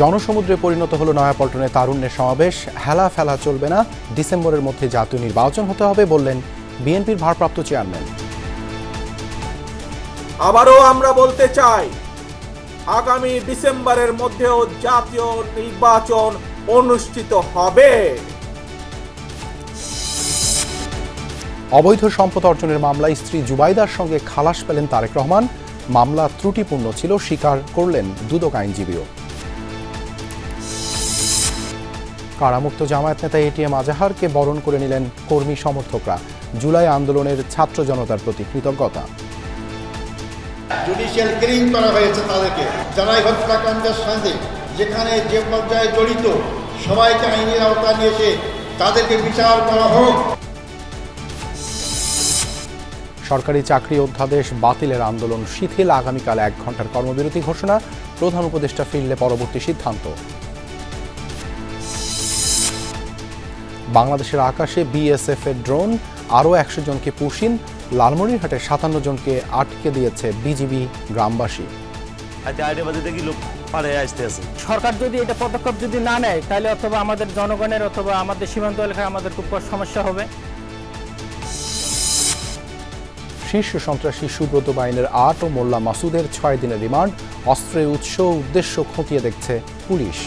জনসমুদ্রে পরিণত হলো নয়াপল্টনে তারুণ্যের সমাবেশ। হেলা ফেলা চলবে না। ডিসেম্বরের মধ্যে জাতীয় নির্বাচন হতে হবে বললেন বিএনপির ভারপ্রাপ্ত চেয়ারম্যান। আবারও আমরা বলতে চাই আগামী ডিসেম্বরের মধ্যেও জাতীয় নির্বাচন অনুষ্ঠিত হবে। অবৈধ সম্পদ অর্জনের মামলায় স্ত্রী জুবাইদার সঙ্গে খালাস পেলেন তারেক রহমান। মামলা ত্রুটিপূর্ণ ছিল স্বীকার করলেন দুদক আইনজীবীও। কারামুক্ত জামায়াত নেতা এটিএম আজাহারকে বরণ করে নিলেন কর্মী সমর্থকরা। জুলাই আন্দোলনের ছাত্র জনতার প্রতি কৃতজ্ঞতা। জুডিশিয়াল কিলিং করা হয়েছে তাদেরকে। হত্যাকাণ্ডের সঙ্গে যেখানে যে পর্যায়ে জড়িত সবাইকে আইনের আওতায় নিয়ে এসে তাদেরকে বিচার করা হোক। সরকারি চাকরি অধ্যাদেশ বাতিলের আন্দোলন শিথিল। আগামীকাল এক ঘণ্টার কর্মবিরতি ঘোষণা। প্রধান উপদেষ্টা ফিরলে পরবর্তী সিদ্ধান্ত। বাংলাদেশের আকাশে বিএসএফ এর ড্রোন আরও একশো জনকে পুশিন লালমনিরহাটে সাতান্ন জনকে আটকে দিয়েছে বিজিবি গ্রামবাসী। সরকার যদি এটা পদক্ষেপ যদি না নেয় তাহলে অথবা আমাদের জনগণের অথবা আমাদের সীমান্ত এলাকায় আমাদের খুব সমস্যা হবে। শীর্ষ সন্ত্রাসী সুব্রত বাইনের আট ও মোল্লা মাসুদের ছয় দিনের রিমান্ড অস্ত্রের উৎস উদ্দেশ্য খতিয়ে দেখছে পুলিশ।